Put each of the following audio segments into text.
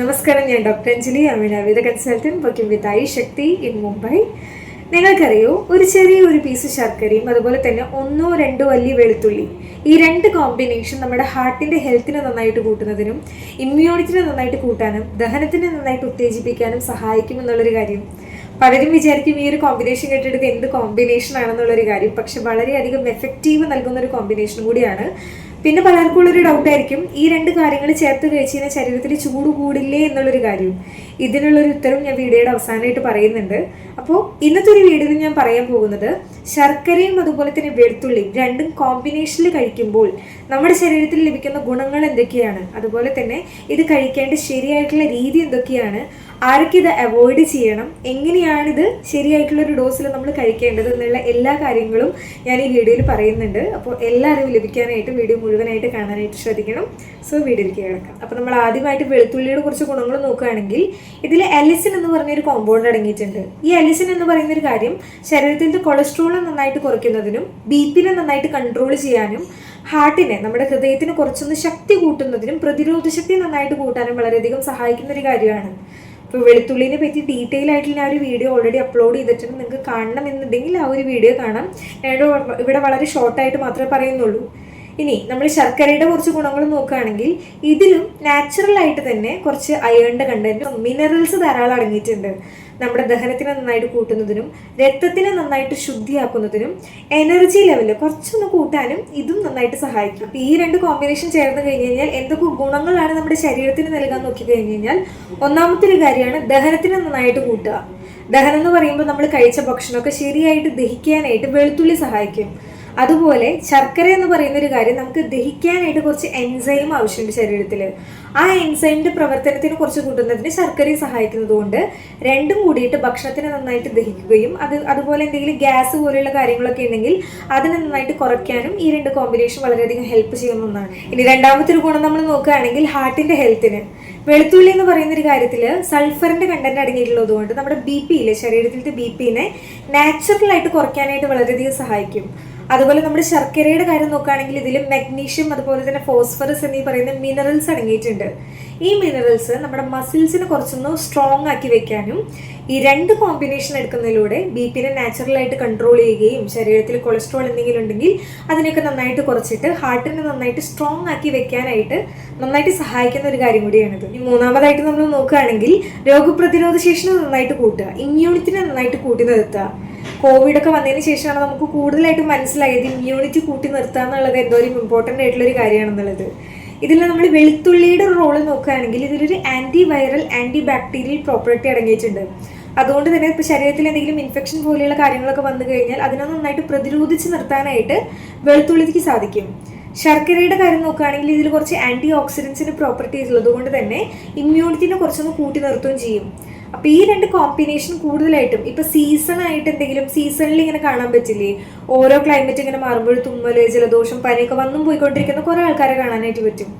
നമസ്കാരം ഞാൻ doctor Anjali. Ameena with consultant working with I Shakti in Mumbai നിങ്ങൾക്കറിയോ ഒരു ചെറിയ ഒരു പീസ് ശർക്കരയും അതുപോലെ തന്നെ ഒന്നോ രണ്ടോ വലിയ വെളുത്തുള്ളി. ഈ രണ്ട് കോമ്പിനേഷൻ നമ്മുടെ ഹാർട്ടിന്റെ ഹെൽത്തിനെ നന്നായിട്ട് കൂട്ടുന്നതിനും ഇമ്മ്യൂണിറ്റിനെ നന്നായിട്ട് കൂട്ടാനും ദഹനത്തിനെ നന്നായിട്ട് ഉത്തേജിപ്പിക്കാനും സഹായിക്കും എന്നുള്ളൊരു കാര്യം. പലരും വിചാരിക്കും ഈ ഒരു കോമ്പിനേഷൻ കേട്ടിട്ട് എന്ത് കോമ്പിനേഷൻ ആണെന്നുള്ളൊരു കാര്യം. പക്ഷെ വളരെയധികം എഫക്റ്റീവ് നൽകുന്ന ഒരു കോമ്പിനേഷൻ കൂടിയാണ് പിന്നെ പലർക്കും ഉള്ളൊരു ഡൗട്ടായിരിക്കും ഈ രണ്ട് കാര്യങ്ങൾ ചേർത്ത് കഴിച്ച് കഴിഞ്ഞാൽ ശരീരത്തിൽ ചൂട് കൂടില്ലേ എന്നുള്ളൊരു കാര്യം ഇതിനുള്ളൊരു ഉത്തരം ഞാൻ വീഡിയോയുടെ അവസാനമായിട്ട് പറയുന്നുണ്ട്. അപ്പോൾ ഇന്നത്തെ ഒരു വീഡിയോയിൽ ഞാൻ പറയാൻ പോകുന്നത് ശർക്കരയും അതുപോലെ തന്നെ വെളുത്തുള്ളിയും രണ്ടും കോമ്പിനേഷനിൽ കഴിക്കുമ്പോൾ നമ്മുടെ ശരീരത്തിൽ ലഭിക്കുന്ന ഗുണങ്ങൾ എന്തൊക്കെയാണ്? അതുപോലെ തന്നെ ഇത് കഴിക്കേണ്ട ശരിയായിട്ടുള്ള രീതി എന്തൊക്കെയാണ്? ആരൊക്കെ ഇത് അവോയ്ഡ് ചെയ്യണം? എങ്ങനെയാണിത് ശരിയായിട്ടുള്ള ഒരു ഡോസിൽ നമ്മൾ കഴിക്കേണ്ടത് എന്നുള്ള എല്ലാ കാര്യങ്ങളും ഞാൻ ഈ വീഡിയോയിൽ പറയുന്നുണ്ട്. അപ്പോൾ എല്ലാ അറിവും ലഭിക്കാനായിട്ട് വീഡിയോ മുഴുവനായിട്ട് കാണാനായിട്ട് ശ്രദ്ധിക്കണം. സോ വീഡിയോയിലേക്ക് കിടക്കാം. അപ്പോൾ നമ്മൾ ആദ്യമായിട്ട് വെളുത്തുള്ളിയുടെ കുറച്ച് ഗുണങ്ങൾ നോക്കുകയാണെങ്കിൽ ഇതിൽ എലിസിൻ എന്ന് പറഞ്ഞൊരു കോമ്പൗണ്ട് അടങ്ങിയിട്ടുണ്ട്. ഈ എലിസിൻ എന്ന് പറയുന്നൊരു കാര്യം ശരീരത്തിന്റെ കൊളസ്ട്രോൾ നന്നായിട്ട് കുറയ്ക്കുന്നതിനും ബി പിനെ നന്നായിട്ട് കൺട്രോൾ ചെയ്യാനും ഹാർട്ടിനെ നമ്മുടെ ഹൃദയത്തിന് കുറച്ചൊന്ന് ശക്തി കൂട്ടുന്നതിനും പ്രതിരോധ ശക്തി നന്നായിട്ട് കൂട്ടാനും വളരെയധികം സഹായിക്കുന്ന ഒരു കാര്യമാണ്. ഇപ്പോൾ വെളുത്തുള്ളിനെ പറ്റി ഡീറ്റെയിൽ ആയിട്ട് ഞാൻ ഒരു വീഡിയോ ഓൾറെഡി അപ്ലോഡ് ചെയ്തിട്ടുണ്ട്. നിങ്ങൾക്ക് കാണണം എന്നുണ്ടെങ്കിൽ ആ ഒരു വീഡിയോ കാണാം. ഞാൻ ഇവിടെ വളരെ ഷോർട്ടായിട്ട് മാത്രമേ പറയുന്നുള്ളൂ. ഇനി നമ്മൾ ശർക്കരയുടെ കുറച്ച് ഗുണങ്ങൾ നോക്കുകയാണെങ്കിൽ ഇതിലും നാച്ചുറൽ ആയിട്ട് തന്നെ കുറച്ച് അയേണിന്റെ കണ്ടന്റ് മിനറൽസ് ധാരാളം അടങ്ങിയിട്ടുണ്ട്. നമ്മുടെ ദഹനത്തിനെ നന്നായിട്ട് കൂട്ടുന്നതിനും രക്തത്തിനെ നന്നായിട്ട് ശുദ്ധിയാക്കുന്നതിനും എനർജി ലെവൽ കുറച്ചൊന്ന് കൂട്ടാനും ഇതും നന്നായിട്ട് സഹായിക്കും. ഈ രണ്ട് കോമ്പിനേഷൻ ചേർന്ന് കഴിഞ്ഞ് കഴിഞ്ഞാൽ എന്തൊക്കെ ഗുണങ്ങളാണ് നമ്മുടെ ശരീരത്തിന് നൽകാൻ നോക്കി കഴിഞ്ഞ് കഴിഞ്ഞാൽ ഒന്നാമത്തെ ഒരു കാര്യമാണ് ദഹനത്തിനെ നന്നായിട്ട് കൂട്ടുക. ദഹനം എന്ന് പറയുമ്പോൾ നമ്മൾ കഴിച്ച ഭക്ഷണമൊക്കെ ശരിയായിട്ട് ദഹിക്കാനായിട്ട് വെളുത്തുള്ളി സഹായിക്കും. അതുപോലെ ശർക്കര എന്ന് പറയുന്ന ഒരു കാര്യം നമുക്ക് ദഹിക്കാനായിട്ട് കുറച്ച് എൻസൈം ആവശ്യമുണ്ട് ശരീരത്തിൽ ആ എൻസൈമിന്റെ പ്രവർത്തനത്തിന് കുറച്ച് കൂട്ടുന്നതിന് ശർക്കരയും സഹായിക്കുന്നതുകൊണ്ട് രണ്ടും കൂടിയിട്ട് ഭക്ഷണത്തിന് നന്നായിട്ട് ദഹിക്കുകയും അത് അതുപോലെ എന്തെങ്കിലും ഗ്യാസ് പോലെയുള്ള കാര്യങ്ങളൊക്കെ ഉണ്ടെങ്കിൽ അതിനെ നന്നായിട്ട് കുറയ്ക്കാനും ഈ രണ്ട് കോമ്പിനേഷൻ വളരെയധികം ഹെൽപ്പ് ചെയ്യുന്ന ഒന്നാണ്. ഇനി രണ്ടാമത്തെ ഒരു ഗുണം നമ്മൾ നോക്കുകയാണെങ്കിൽ ഹാർട്ടിന്റെ ഹെൽത്തിന് വെളുത്തുള്ളി എന്ന് പറയുന്ന ഒരു കാര്യത്തിൽ സൾഫറിന്റെ കണ്ടന്റ് അടങ്ങിയിട്ടുള്ളത് കൊണ്ട് നമ്മുടെ ബി പിയിലെ ശരീരത്തിലത്തെ ബി പിനെ നാച്ചുറലായിട്ട് കുറയ്ക്കാനായിട്ട് വളരെയധികം സഹായിക്കും. അതുപോലെ നമ്മുടെ ശർക്കരയുടെ കാര്യം നോക്കുകയാണെങ്കിൽ ഇതിൽ മഗ്നീഷ്യം അതുപോലെ തന്നെ ഫോസ്ഫറസ് എന്നീ പറയുന്ന മിനറൽസ് അടങ്ങിയിട്ടുണ്ട്. ഈ മിനറൽസ് നമ്മുടെ മസിൽസിനെ കുറച്ചൊന്ന് സ്ട്രോങ് ആക്കി വെക്കാനും ഈ രണ്ട് കോമ്പിനേഷൻ എടുക്കുന്നതിലൂടെ ബി പിനെ നാച്ചുറലായിട്ട് കൺട്രോൾ ചെയ്യുകയും ശരീരത്തിൽ കൊളസ്ട്രോൾ എന്തെങ്കിലും ഉണ്ടെങ്കിൽ അതിനൊക്കെ നന്നായിട്ട് കുറച്ചിട്ട് ഹാർട്ടിനെ നന്നായിട്ട് സ്ട്രോങ് ആക്കി വെക്കാനായിട്ട് നന്നായിട്ട് സഹായിക്കുന്ന ഒരു കാര്യം കൂടിയാണിത് ഈ മൂന്നാമതായിട്ട് നമ്മൾ നോക്കുകയാണെങ്കിൽ രോഗപ്രതിരോധ ശേഷി നന്നായിട്ട് കൂട്ടുക ഇമ്മ്യൂണിറ്റിനെ നന്നായിട്ട് കൂട്ടി നിർത്തുക. കോവിഡ് ഒക്കെ വന്നതിന് ശേഷമാണ് നമുക്ക് കൂടുതലായിട്ട് മനസ്സിലായത് ഇമ്മ്യൂണിറ്റി കൂട്ടി നിർത്തുക എന്നുള്ളത് എന്തോരം ഇമ്പോർട്ടന്റ് ആയിട്ടുള്ളൊരു കാര്യമാണെന്നുള്ളത്. ഇതിൽ നമ്മൾ വെളുത്തുള്ളിയുടെ റോൾ നോക്കുകയാണെങ്കിൽ ഇതിലൊരു antiviral antibacterial property അടങ്ങിയിട്ടുണ്ട്. അതുകൊണ്ട് തന്നെ ഇപ്പോൾ ശരീരത്തിൽ എന്തെങ്കിലും ഇൻഫെക്ഷൻ പോലെയുള്ള കാര്യങ്ങളൊക്കെ വന്നു കഴിഞ്ഞാൽ അതിനെ നന്നായിട്ട് പ്രതിരോധിച്ച് നിർത്താനായിട്ട് വെളുത്തുള്ളിക്ക് സാധിക്കും. ശർക്കരയുടെ കാര്യം നോക്കുകയാണെങ്കിൽ ഇതിൽ കുറച്ച് ആന്റി ഓക്സിഡൻസിന് പ്രോപ്പർട്ടീസ് ഉള്ളത് കൊണ്ട് തന്നെ ഇമ്മ്യൂണിറ്റിനെ കുറച്ചൊന്ന് കൂട്ടി നിർത്തുകയും ചെയ്യും. അപ്പൊ ഈ രണ്ട് കോമ്പിനേഷൻ കൂടുതലായിട്ടും ഇപ്പൊ സീസൺ ആയിട്ട് എന്തെങ്കിലും സീസണിൽ ഇങ്ങനെ കാണാൻ പറ്റില്ലേ? ഓരോ ക്ലൈമറ്റ് ഇങ്ങനെ മാറുമ്പോൾ തുമ്മൽ ജലദോഷം പനിയൊക്കെ വന്നും പോയിക്കൊണ്ടിരിക്കുന്ന കുറെ ആൾക്കാരെ കാണാനായിട്ട് പറ്റും.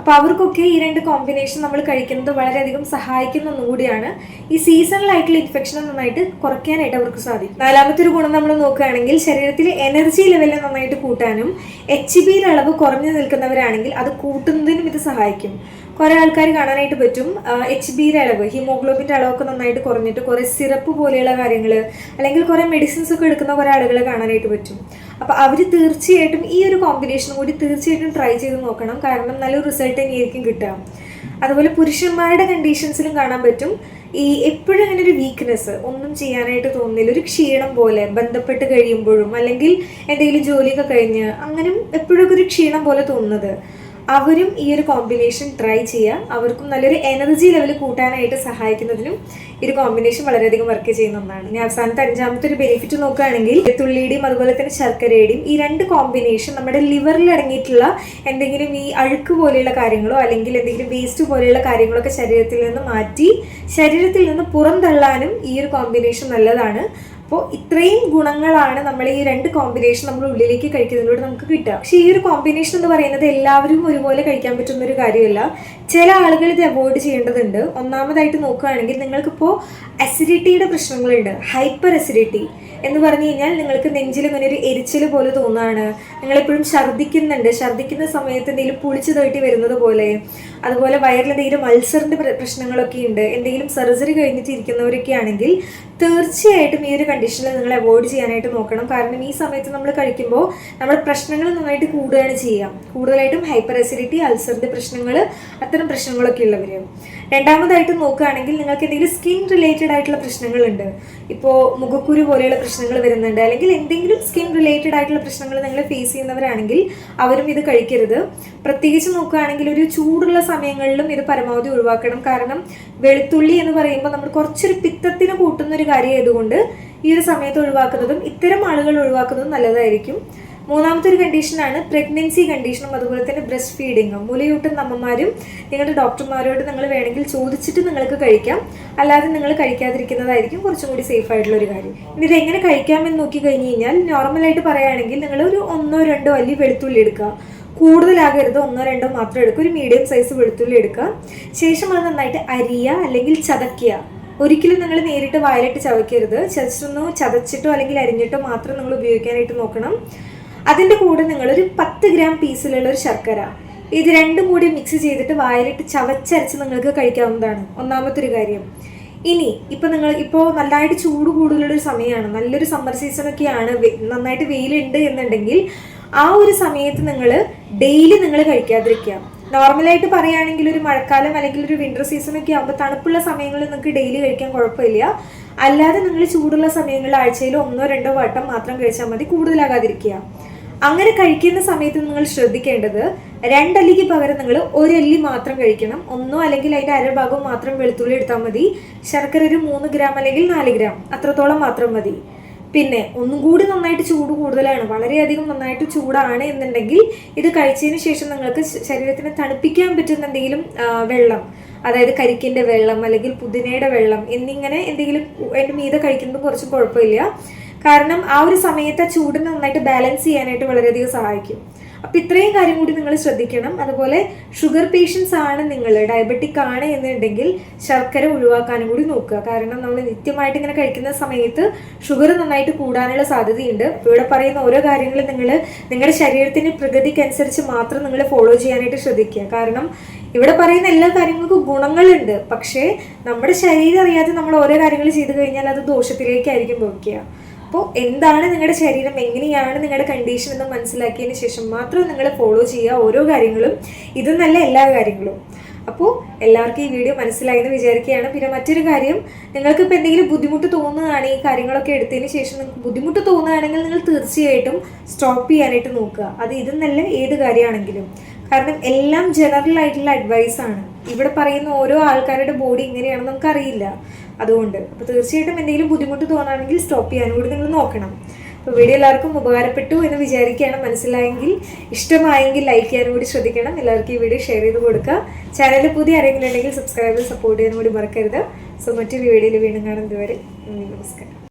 അപ്പൊ അവർക്കൊക്കെ ഈ രണ്ട് കോമ്പിനേഷൻ നമ്മൾ കഴിക്കുന്നത് വളരെയധികം സഹായിക്കുന്ന ഒന്നുകൂടിയാണ് ഈ സീസണലായിട്ടുള്ള ഇൻഫെക്ഷൻ നന്നായിട്ട് കുറയ്ക്കാനായിട്ട് അവർക്ക് സാധിക്കും. നാലാമത്തെ ഒരു ഗുണം നമ്മൾ നോക്കുകയാണെങ്കിൽ ശരീരത്തിലെ എനർജി ലെവലിനെ നന്നായിട്ട് കൂട്ടാനും എച്ച് ബിയുടെ അളവ് കുറഞ്ഞു നിൽക്കുന്നവരാണെങ്കിൽ അത് കൂട്ടുന്നതിനും ഇത് സഹായിക്കും. കുറെ ആൾക്കാർ കാണാനായിട്ട് പറ്റും. എച്ച് ബിയുടെ അളവ് ഹീമോഗ്ലോബിന്റെ അളവൊക്കെ നന്നായിട്ട് കുറഞ്ഞിട്ട് കുറേ സിറപ്പ് പോലെയുള്ള കാര്യങ്ങൾ അല്ലെങ്കിൽ കുറേ മെഡിസിൻസ് ഒക്കെ എടുക്കുന്ന കുറേ ആളുകളെ കാണാനായിട്ട് പറ്റും. അപ്പോൾ അവർ തീർച്ചയായിട്ടും ഈ ഒരു കോമ്പിനേഷൻ കൂടി തീർച്ചയായിട്ടും ട്രൈ ചെയ്ത് നോക്കണം. കാരണം നല്ലൊരു റിസൾട്ട് തന്നെയായിരിക്കും കിട്ടുക. അതുപോലെ പുരുഷന്മാരുടെ കണ്ടീഷൻസിലും കാണാൻ പറ്റും. ഈ എപ്പോഴും അങ്ങനെ ഒരു വീക്ക്നെസ് ഒന്നും ചെയ്യാനായിട്ട് തോന്നുന്നില്ല. ഒരു ക്ഷീണം പോലെ ബന്ധപ്പെട്ട് കഴിയുമ്പോഴും അല്ലെങ്കിൽ എന്തെങ്കിലും ജോലിയൊക്കെ കഴിഞ്ഞ് അങ്ങനെ എപ്പോഴൊക്കെ ഒരു ക്ഷീണം പോലെ തോന്നുന്നത്. അവരും ഈ ഒരു കോമ്പിനേഷൻ ട്രൈ ചെയ്യുക അവർക്കും നല്ലൊരു എനർജി ലെവൽ കൂട്ടാനായിട്ട് സഹായിക്കുന്നതിനും ഈ ഒരു കോമ്പിനേഷൻ വളരെയധികം വർക്ക് ചെയ്യുന്ന ഒന്നാണ്. ഇനി അവസാനത്തെ അഞ്ചാമത്തെ ഒരു ബെനിഫിറ്റ് നോക്കുകയാണെങ്കിൽ തുള്ളിയുടെയും അതുപോലെ തന്നെ ശർക്കരയുടെയും ഈ രണ്ട് കോമ്പിനേഷൻ നമ്മുടെ ലിവറിൽ അടങ്ങിയിട്ടുള്ള എന്തെങ്കിലും ഈ അഴുക്ക് പോലെയുള്ള കാര്യങ്ങളോ അല്ലെങ്കിൽ എന്തെങ്കിലും വേസ്റ്റ് പോലെയുള്ള കാര്യങ്ങളൊക്കെ ശരീരത്തിൽ നിന്ന് മാറ്റി ശരീരത്തിൽ നിന്ന് പുറന്തള്ളാനും ഈ ഒരു കോമ്പിനേഷൻ നല്ലതാണ്. അപ്പോൾ ഇത്രയും ഗുണങ്ങളാണ് നമ്മൾ ഈ രണ്ട് കോമ്പിനേഷൻ നമ്മൾ ഉള്ളിലേക്ക് കഴിക്കുന്നതിലൂടെ നമുക്ക് കിട്ടുക. പക്ഷേ ഈ ഒരു കോമ്പിനേഷൻ എന്ന് പറയുന്നത് എല്ലാവരും ഒരുപോലെ കഴിക്കാൻ പറ്റുന്ന ഒരു കാര്യമല്ല. ചില ആളുകൾ ഇത് അവോയ്ഡ് ചെയ്യേണ്ടതുണ്ട്. ഒന്നാമതായിട്ട് നോക്കുകയാണെങ്കിൽ നിങ്ങൾക്കിപ്പോൾ അസിഡിറ്റിയുടെ പ്രശ്നങ്ങളുണ്ട്. ഹൈപ്പർ അസിഡിറ്റി എന്ന് പറഞ്ഞു കഴിഞ്ഞാൽ നിങ്ങൾക്ക് നെഞ്ചിൽ ഇങ്ങനെ ഒരു എരിച്ചിൽ പോലെ തോന്നുകയാണ് നിങ്ങളെപ്പോഴും ഛർദ്ദിക്കുന്നുണ്ട്. ഛർദ്ദിക്കുന്ന സമയത്ത് എന്തെങ്കിലും പുളിച്ചു തേട്ടി വരുന്നത് പോലെ അതുപോലെ വയറിൽ എന്തെങ്കിലും അൾസറിന്റെ പ്രശ്നങ്ങളൊക്കെ ഉണ്ട്. എന്തെങ്കിലും സർജറി കഴിഞ്ഞിട്ട് ഇരിക്കുന്നവരൊക്കെ ആണെങ്കിൽ തീർച്ചയായിട്ടും ഈ ഒരു കണ്ടീഷനിൽ നിങ്ങൾ അവോയ്ഡ് ചെയ്യാനായിട്ട് നോക്കണം. കാരണം ഈ സമയത്ത് നമ്മൾ കഴിക്കുമ്പോൾ നമ്മുടെ പ്രശ്നങ്ങൾ നന്നായിട്ട് കൂടുകയാണ് ചെയ്യുക. കൂടുതലായിട്ടും ഹൈപ്പർ അസിഡിറ്റി അൾസറിന്റെ പ്രശ്നങ്ങൾ അത്തരം പ്രശ്നങ്ങളൊക്കെ ഉള്ളവരെയും രണ്ടാമതായിട്ട് നോക്കുകയാണെങ്കിൽ നിങ്ങൾക്ക് എന്തെങ്കിലും സ്കിൻ റിലേറ്റഡ് ആയിട്ടുള്ള പ്രശ്നങ്ങളുണ്ട്. ഇപ്പോൾ മുഖക്കുരു പോലെയുള്ള പ്രശ്നങ്ങൾ വരുന്നുണ്ട്. അല്ലെങ്കിൽ എന്തെങ്കിലും സ്കിൻ റിലേറ്റഡ് ആയിട്ടുള്ള പ്രശ്നങ്ങൾ നിങ്ങൾ ഫേസ് ചെയ്യുന്നവരാണെങ്കിൽ അവരും ഇത് കഴിക്കരുത്. പ്രത്യേകിച്ച് നോക്കുകയാണെങ്കിൽ ഒരു ചൂടുള്ള സമയങ്ങളിലും ഇത് പരമാവധി ഒഴിവാക്കണം. കാരണം വെളുത്തുള്ളി എന്ന് പറയുമ്പോൾ നമ്മൾ കുറച്ചൊരു പിത്തത്തിന് കൂട്ടുന്ന ഒരു കാര്യമായതുകൊണ്ട് ഈ ഒരു സമയത്ത് ഒഴിവാക്കുന്നതും ഇത്തരം ആളുകൾ ഒഴിവാക്കുന്നതും നല്ലതായിരിക്കും. മൂന്നാമത്തെ ഒരു കണ്ടീഷനാണ് പ്രഗ്നൻസി കണ്ടീഷനും അതുപോലെ തന്നെ ബ്രസ്റ്റ് ഫീഡിങ്ങും മുലയൂട്ടുന്ന അമ്മമാരും നിങ്ങളുടെ ഡോക്ടർമാരോട് നിങ്ങൾ വേണമെങ്കിൽ ചോദിച്ചിട്ട് നിങ്ങൾക്ക് കഴിക്കാം. അല്ലാതെ നിങ്ങൾ കഴിക്കാതിരിക്കുന്നതായിരിക്കും കുറച്ചും കൂടി സേഫ് ആയിട്ടുള്ള ഒരു കാര്യം. ഇനി ഇത് എങ്ങനെ കഴിക്കാമെന്ന് നോക്കി കഴിഞ്ഞ് കഴിഞ്ഞാൽ നോർമലായിട്ട് പറയുകയാണെങ്കിൽ നിങ്ങൾ ഒരു ഒന്നോ രണ്ടോ വലിയ വെളുത്തുള്ളി എടുക്കുക. കൂടുതലാകരുത് ഒന്നോ രണ്ടോ മാത്രം എടുക്കുക. ഒരു മീഡിയം സൈസ് വെളുത്തുള്ളി എടുക്കുക. ശേഷം അത് നന്നായിട്ട് അരിയ അല്ലെങ്കിൽ ചതക്കുക ഒരിക്കലും നിങ്ങൾ നേരിട്ട് വായിലിട്ട് ചവയ്ക്കരുത്. ചതച്ചൊന്നോ ചതച്ചിട്ടോ അല്ലെങ്കിൽ അരിഞ്ഞിട്ടോ മാത്രം നിങ്ങൾ ഉപയോഗിക്കാനായിട്ട് നോക്കണം. അതിന്റെ കൂടെ നിങ്ങളൊരു പത്ത് ഗ്രാം പീസിലുള്ള ഒരു ശർക്കര. ഇത് രണ്ടും കൂടി മിക്സ് ചെയ്തിട്ട് വായിലിട്ട് ചവച്ചരച്ച് നിങ്ങൾക്ക് കഴിക്കാവുന്നതാണ്. ഒന്നാമത്തെ ഒരു കാര്യം. ഇനി ഇപ്പോൾ നിങ്ങൾ ഇപ്പോൾ നല്ലതായിട്ട് ചൂട് കൂടുതലുള്ളൊരു സമയമാണ് നല്ലൊരു സമ്മർ സീസൺ ഒക്കെയാണ്. നന്നായിട്ട് വെയിലുണ്ട് എന്നുണ്ടെങ്കിൽ ആ ഒരു സമയത്ത് നിങ്ങൾ ഡെയിലി നിങ്ങൾ കഴിക്കാതിരിക്കുക. നോർമലായിട്ട് പറയുകയാണെങ്കിൽ ഒരു മഴക്കാലം അല്ലെങ്കിൽ ഒരു വിന്റർ സീസൺ ഒക്കെ ആകുമ്പോൾ തണുപ്പുള്ള സമയങ്ങളിൽ നിങ്ങൾക്ക് ഡെയിലി കഴിക്കാൻ കുഴപ്പമില്ല. അല്ലാതെ നിങ്ങൾ ചൂടുള്ള സമയങ്ങളിൽ ആഴ്ചയിൽ ഒന്നോ രണ്ടോ വട്ടം മാത്രം കഴിച്ചാൽ മതി. കൂടുതലാകാതിരിക്കുക. അങ്ങനെ കഴിക്കുന്ന സമയത്ത് നിങ്ങൾ ശ്രദ്ധിക്കേണ്ടത് രണ്ടല്ലിക്ക് പകരം നിങ്ങൾ ഒരല്ലി മാത്രം കഴിക്കണം. ഒന്നോ അല്ലെങ്കിൽ അതിന്റെ അരഭാഗം മാത്രം വെളുത്തുള്ളി എടുത്താൽ മതി. ശർക്കര ഒരു മൂന്ന് ഗ്രാം അല്ലെങ്കിൽ നാല് ഗ്രാം അത്രത്തോളം മാത്രം മതി. പിന്നെ ഒന്നും കൂടി നന്നായിട്ട് ചൂട് കൂടുതലാണ്. വളരെയധികം നന്നായിട്ട് ചൂടാണ് എന്നുണ്ടെങ്കിൽ ഇത് കഴിച്ചതിന് ശേഷം നിങ്ങൾക്ക് ശരീരത്തിന് തണുപ്പിക്കാൻ പറ്റുന്ന എന്തെങ്കിലും വെള്ളം അതായത് കരിക്കിന്റെ വെള്ളം അല്ലെങ്കിൽ പുതിനയുടെ വെള്ളം എന്നിങ്ങനെ എന്തെങ്കിലും അതിന്റെ മീത കഴിക്കുന്നത് കുറച്ച് കുഴപ്പമില്ല. കാരണം ആ ഒരു സമയത്തെ ചൂട് നന്നായിട്ട് ബാലൻസ് ചെയ്യാനായിട്ട് വളരെയധികം സഹായിക്കും. അപ്പം ഇത്രയും കാര്യം കൂടി നിങ്ങൾ ശ്രദ്ധിക്കണം. അതുപോലെ ഷുഗർ പേഷ്യൻസ് ആണ് നിങ്ങൾ ഡയബറ്റിക് ആണ് എന്നുണ്ടെങ്കിൽ ശർക്കര ഒഴിവാക്കാനും കൂടി നോക്കുക. കാരണം നമ്മൾ നിത്യമായിട്ട് ഇങ്ങനെ കഴിക്കുന്ന സമയത്ത് ഷുഗർ നന്നായിട്ട് കൂടാനുള്ള സാധ്യതയുണ്ട്. ഇവിടെ പറയുന്ന ഓരോ കാര്യങ്ങളും നിങ്ങൾ നിങ്ങളുടെ ശരീരത്തിന്റെ പ്രകൃതിക്കനുസരിച്ച് മാത്രം നിങ്ങൾ ഫോളോ ചെയ്യാനായിട്ട് ശ്രദ്ധിക്കുക. കാരണം ഇവിടെ പറയുന്ന എല്ലാ കാര്യങ്ങൾക്കും ഗുണങ്ങളുണ്ട്. പക്ഷേ നമ്മുടെ ശരീരം അറിയാതെ നമ്മൾ ഓരോ കാര്യങ്ങൾ ചെയ്തു കഴിഞ്ഞാൽ അത് ദോഷത്തിലേക്കായിരിക്കും പോയിക്കുക അപ്പോൾ എന്താണ് നിങ്ങളുടെ ശരീരം എങ്ങനെയാണ് നിങ്ങളുടെ കണ്ടീഷൻ എന്ന് മനസ്സിലാക്കിയതിന് ശേഷം മാത്രം നിങ്ങൾ ഫോളോ ചെയ്യുക ഓരോ കാര്യങ്ങളും. ഇതെന്നല്ല എല്ലാ കാര്യങ്ങളും. അപ്പോൾ എല്ലാവർക്കും ഈ വീഡിയോ മനസ്സിലായെന്ന് വിചാരിക്കുകയാണ്. പിന്നെ മറ്റൊരു കാര്യം നിങ്ങൾക്ക് ഇപ്പോൾ എന്തെങ്കിലും ബുദ്ധിമുട്ട് തോന്നുകയാണ് ഈ കാര്യങ്ങളൊക്കെ എടുത്തതിന് ശേഷം നിങ്ങൾക്ക് ബുദ്ധിമുട്ട് തോന്നുകയാണെങ്കിൽ നിങ്ങൾ തീർച്ചയായിട്ടും സ്റ്റോപ്പ് ചെയ്യാനായിട്ട് നോക്കുക. അത് ഇതെന്നല്ല ഏത് കാര്യമാണെങ്കിലും. കാരണം എല്ലാം ജനറൽ ആയിട്ടുള്ള അഡ്വൈസാണ് ഇവിടെ പറയുന്ന ഓരോ ആൾക്കാരുടെ ബോഡി ഇങ്ങനെയാണെന്ന് നമുക്കറിയില്ല. അതുകൊണ്ട്. അപ്പോൾ തീർച്ചയായിട്ടും എന്തെങ്കിലും ബുദ്ധിമുട്ട് തോന്നുകയാണെങ്കിൽ സ്റ്റോപ്പ് ചെയ്യാനും കൂടി നിങ്ങൾ നോക്കണം. അപ്പോൾ വീഡിയോ എല്ലാവർക്കും ഉപകാരപ്പെട്ടു എന്ന് വിചാരിക്കുകയാണ് മനസ്സിലായെങ്കിൽ ഇഷ്ടമായെങ്കിൽ ലൈക്ക് ചെയ്യാനും കൂടി ശ്രദ്ധിക്കണം. എല്ലാവർക്കും ഈ വീഡിയോ ഷെയർ ചെയ്ത് കൊടുക്കുക. ചാനലിൽ പുതിയ ആരെങ്കിലും ഉണ്ടെങ്കിൽ സബ്സ്ക്രൈബ് സപ്പോർട്ട് ചെയ്യാനും കൂടി മറക്കരുത്. സോ മറ്റൊരു വീഡിയോയിൽ വീണ്ടും കാണുന്നതുവരെ നന്ദി നമസ്കാരം.